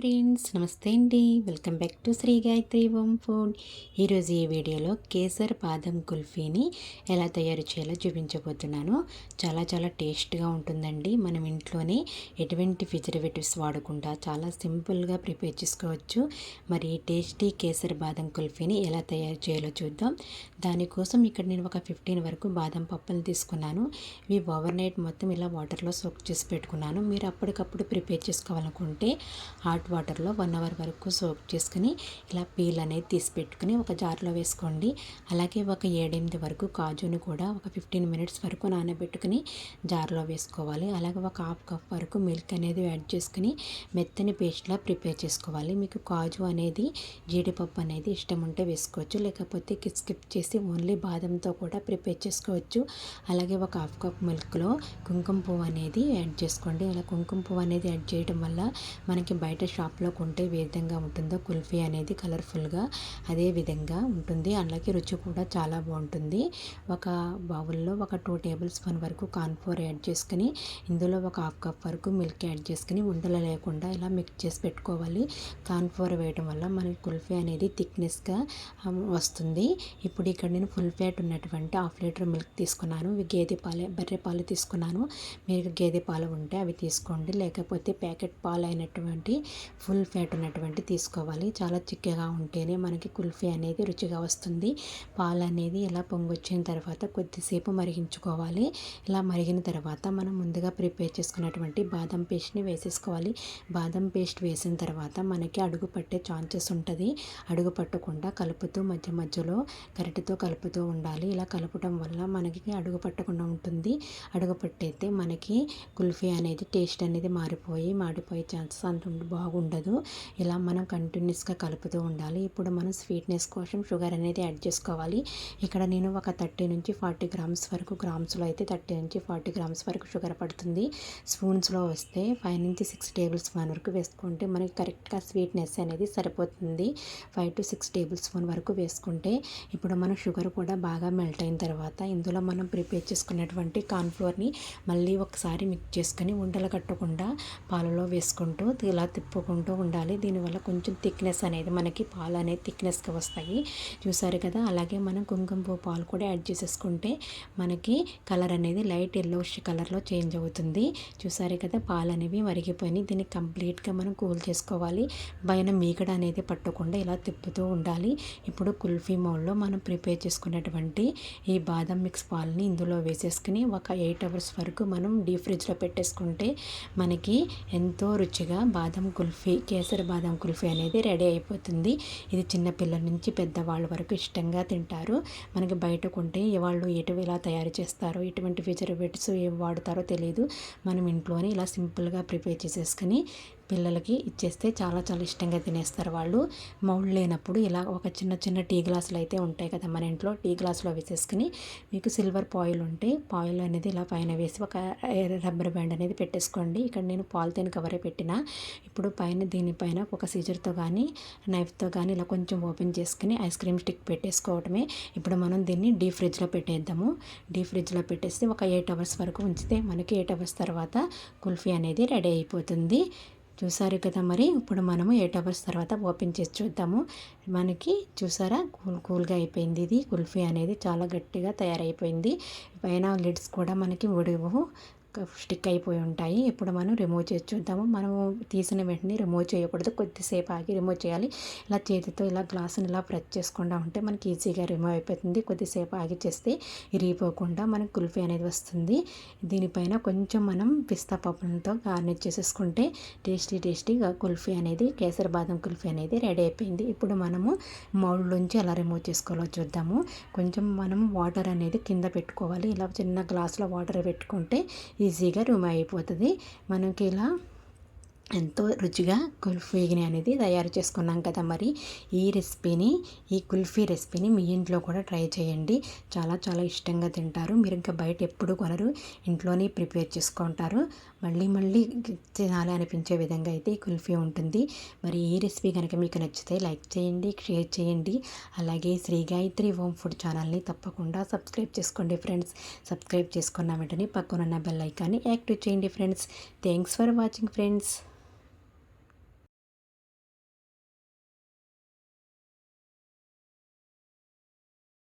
Friends నమస్తే అండి. Welcome back to Sri Gayatri home food. ఈరోజు ఈ వీడియోలో కేసర్ బాదం కుల్ఫీని ఎలా తయారు చేయాలో చూపించబోతున్నాను. చాలా చాలా టేస్ట్గా ఉంటుందండి. మనం ఇంట్లోనే ఎటువంటి ప్రిజర్వేటివ్స్ వాడకుండా చాలా సింపుల్గా ప్రిపేర్ చేసుకోవచ్చు. మరి టేస్టీ కేసర్ బాదం కుల్ఫీని ఎలా తయారు చేయాలో చూద్దాం. దానికోసం ఇక్కడ నేను ఒక ఫిఫ్టీన్ వరకు బాదం పప్పులు తీసుకున్నాను. ఇవి ఓవర్ నైట్ మొత్తం ఇలా వాటర్లో సోక్ చేసి పెట్టుకున్నాను. మీరు అప్పటికప్పుడు ప్రిపేర్ చేసుకోవాలనుకుంటే హాట్ వాటర్లో వన్ అవర్ వరకు సోక్ చేసుకుని ఇలా పీల్ అనేది తీసి పెట్టుకుని ఒక జార్లో వేసుకోండి. అలాగే ఒక ఏడెనిమిది వరకు కాజుని కూడా ఒక ఫిఫ్టీన్ మినిట్స్ వరకు నానబెట్టుకుని జార్లో వేసుకోవాలి. అలాగే ఒక హాఫ్ కప్ వరకు మిల్క్ అనేది యాడ్ చేసుకుని మెత్తని పేస్ట్లా ప్రిపేర్ చేసుకోవాలి. మీకు కాజు అనేది జీడిపప్పు అనేది ఇష్టం ఉంటే వేసుకోవచ్చు. లేకపోతే స్కిప్ చేసి ఓన్లీ బాదంతో కూడా ప్రిపేర్ చేసుకోవచ్చు. అలాగే ఒక హాఫ్ కప్ మిల్క్లో కుంకుమ పువ్వు అనేది యాడ్ చేసుకోండి. అలా కుంకుమ పువ్వు అనేది యాడ్ చేయడం వల్ల మనకి బయట షాప్లో కొంటే ఏ విధంగా ఉంటుందో కుల్ఫీ అనేది కలర్ఫుల్గా అదే విధంగా ఉంటుంది. అలాగే రుచి కూడా చాలా బాగుంటుంది. ఒక బౌల్లో ఒక టూ టేబుల్ స్పూన్ వరకు కార్న్ఫ్లోర్ యాడ్ చేసుకుని ఇందులో ఒక హాఫ్ కప్ వరకు మిల్క్ యాడ్ చేసుకుని ఉండలు లేకుండా ఇలా మిక్స్ చేసి పెట్టుకోవాలి. కార్న్ఫ్లోర్ వేయడం వల్ల మనకి కుల్ఫీ అనేది థిక్నెస్గా వస్తుంది. ఇప్పుడు ఇక్కడ నేను ఫుల్ ఫ్యాట్ ఉన్నటువంటి హాఫ్ లీటర్ మిల్క్ తీసుకున్నాను. గేదె పాలు బర్రె పాలు తీసుకున్నాను. మీరు గేదె పాలు ఉంటే అవి తీసుకోండి. లేకపోతే ప్యాకెట్ పాలు అయినటువంటి ఫుల్ ఫ్యాట్ ఉన్నటువంటి తీసుకోవాలి. చాలా చిక్కగా ఉంటేనే మనకి కుల్ఫీ అనేది రుచిగా వస్తుంది. పాలు అనేది ఇలా పొంగొచ్చిన తర్వాత కొద్దిసేపు మరిగించుకోవాలి. ఇలా మరిగిన తర్వాత మనం ముందుగా ప్రిపేర్ చేసుకున్నటువంటి బాదం పేస్ట్ని వేసేసుకోవాలి. బాదం పేస్ట్ వేసిన తర్వాత మనకి అడుగు పట్టే ఛాన్సెస్ ఉంటుంది. అడుగు పట్టకుండా కలుపుతూ మధ్య మధ్యలో గరిటెతో కలుపుతూ ఉండాలి. ఇలా కలపడం వల్ల మనకి అడుగు పట్టకుండా ఉంటుంది. అడుగు పట్టయితే మనకి కుల్ఫీ అనేది టేస్ట్ అనేది మారిపోయి మాడిపోయే ఛాన్సెస్ అంత బాగుంటుంది. బాగుండదు ఇలా మనం కంటిన్యూస్గా కలుపుతూ ఉండాలి. ఇప్పుడు మనం స్వీట్నెస్ కోసం షుగర్ అనేది యాడ్ చేసుకోవాలి. ఇక్కడ నేను ఒక థర్టీ నుంచి ఫార్టీ గ్రామ్స్ వరకు గ్రామ్స్లో అయితే థర్టీ నుంచి ఫార్టీ గ్రామ్స్ వరకు షుగర్ పడుతుంది. స్పూన్స్లో వస్తే ఫైవ్ నుంచి సిక్స్ టేబుల్ స్పూన్ వరకు వేసుకుంటే మనకి కరెక్ట్గా స్వీట్నెస్ అనేది సరిపోతుంది. Five to six tablespoon వరకు వేసుకుంటే ఇప్పుడు మనం షుగర్ కూడా బాగా మెల్ట్ అయిన తర్వాత ఇందులో మనం ప్రిపేర్ చేసుకున్నటువంటి కార్న్ఫ్లోర్ని మళ్ళీ ఒకసారి మిక్స్ చేసుకొని ఉండలు కట్టకుండా పాలలో వేసుకుంటూ ఇలా తిప్పు తిప్పుకుంటూ ఉండాలి. దీనివల్ల కొంచెం థిక్నెస్ అనేది మనకి పాలు అనేది థిక్నెస్గా వస్తాయి. చూసారు కదా? అలాగే మనం కుంకుమ పువ్వు పాలు కూడా యాడ్ చేసేసుకుంటే మనకి కలర్ అనేది లైట్ ఎల్లోష్ కలర్లో చేంజ్ అవుతుంది. చూసారు కదా? పాలు అనేవి మరిగిపోయినాయి. దీన్ని కంప్లీట్గా మనం కూల్ చేసుకోవాలి. పైన మీగడ అనేది పట్టకుండా ఇలా తిప్పుతూ ఉండాలి. ఇప్పుడు కుల్ఫీ మౌల్లో మనం ప్రిపేర్ చేసుకున్నటువంటి ఈ బాదం మిక్స్ పాలని ఇందులో వేసేసుకుని ఒక ఎయిట్ అవర్స్ వరకు మనం డీప్ ఫ్రిడ్జ్లో పెట్టేసుకుంటే మనకి ఎంతో రుచిగా బాదం కుల్ఫీ కుల్ఫీ కేసరి బాదం కుల్ఫీ అనేది రెడీ అయిపోతుంది. ఇది చిన్నపిల్లల నుంచి పెద్దవాళ్ళ వరకు ఇష్టంగా తింటారు. మనకి బయట కొంటే వాళ్ళు ఎటు ఎలా తయారు చేస్తారో ఎటువంటి ఫీచర్ ఏం వాడతారో తెలియదు మనం ఇంట్లోనే ఇలా సింపుల్గా ప్రిపేర్ చేసేసుకొని పిల్లలకి ఇచ్చేస్తే చాలా చాలా ఇష్టంగా తినేస్తారు వాళ్ళు. మౌల్డ్ లేనప్పుడు ఇలా ఒక చిన్న చిన్న టీ గ్లాసులు అయితే ఉంటాయి కదా మన ఇంట్లో. టీ గ్లాసులో వేసేసుకుని మీకు సిల్వర్ పాయిల్ ఉంటే పాయిల్ అనేది ఇలా పైన వేసి ఒక రబ్బర్ బ్యాండ్ అనేది పెట్టేసుకోండి. ఇక్కడ నేను పాలిథిన్ కవరే పెట్టిన. ఇప్పుడు పైన దీనిపైన ఒక సీజర్తో కానీ నైఫ్తో కానీ ఇలా కొంచెం ఓపెన్ చేసుకుని ఐస్ క్రీమ్ స్టిక్ పెట్టేసుకోవటమే. ఇప్పుడు మనం దీన్ని డీ ఫ్రిడ్జ్లో పెట్టేద్దాము. డీ ఫ్రిడ్జ్లో పెట్టేస్తే ఒక ఎయిట్ అవర్స్ వరకు ఉంచితే మనకి ఎయిట్ అవర్స్ తర్వాత కుల్ఫీ అనేది రెడీ అయిపోతుంది. చూసారు కదా మరి? ఇప్పుడు మనము ఎయిట్ అవర్స్ తర్వాత ఓపెన్ చేసి చూద్దాము. మనకి చూసారా? కూల్ కూల్గా అయిపోయింది ఇది. కుల్ఫీ అనేది చాలా గట్టిగా తయారైపోయింది. పైన లిడ్స్ కూడా మనకి ఉడివు స్టిక్ అయిపోయి ఉంటాయి. ఇప్పుడు మనం రిమూవ్ చేసి చూద్దాము. మనము తీసిన వెంటనే రిమూవ్ చేయకూడదు. కొద్దిసేపు ఆగి రిమూవ్ చేయాలి. ఇలా చేతితో ఇలా గ్లాసుని ఇలా ప్రెస్ చేసుకుండా ఉంటే మనకి ఈజీగా రిమూవ్ అయిపోతుంది. కొద్దిసేపు ఆగి చేస్తే ఇరిగిపోకుండా మనకి కుల్ఫీ అనేది వస్తుంది. దీనిపైన కొంచెం మనం పిస్తా పప్పులతో గార్నిష్ చేసేసుకుంటే టేస్టీ టేస్టీగా కుల్ఫీ అనేది కేసరి బాదం కుల్ఫీ అనేది రెడీ అయిపోయింది. ఇప్పుడు మనము మౌల్డ్లోంచి ఎలా రిమూవ్ చేసుకోవాలో చూద్దాము. కొంచెం మనం వాటర్ అనేది కింద పెట్టుకోవాలి. ఇలా చిన్న గ్లాసులో వాటర్ పెట్టుకుంటే ఈజీగా రూమ్ అయిపోతుంది మనకి ఇలా ఎంతో రుచిగా కుల్ఫీని అనేది తయారు చేసుకున్నాం కదా మరి. ఈ రెసిపీని ఈ కుల్ఫీ రెసిపీని మీ ఇంట్లో కూడా ట్రై చేయండి. చాలా చాలా ఇష్టంగా తింటారు. మీరు ఇంకా బయట ఎప్పుడు కొనరు. ఇంట్లోనే ప్రిపేర్ చేసుకుంటారు. మళ్ళీ మళ్ళీ తినాలి అనిపించే విధంగా అయితే ఈ కుల్ఫీ ఉంటుంది. మరి ఈ రెసిపీ కనుక మీకు నచ్చితే లైక్ చేయండి షేర్ చేయండి. అలాగే శ్రీ గాయత్రి హోమ్ ఫుడ్ ఛానల్ని తప్పకుండా సబ్స్క్రైబ్ చేసుకోండి ఫ్రెండ్స్. సబ్స్క్రైబ్ చేసుకున్న వెంటనే పక్కనున్న బెల్ ఐకాన్ని యాక్టివ్ చేయండి friends. Thanks for watching friends.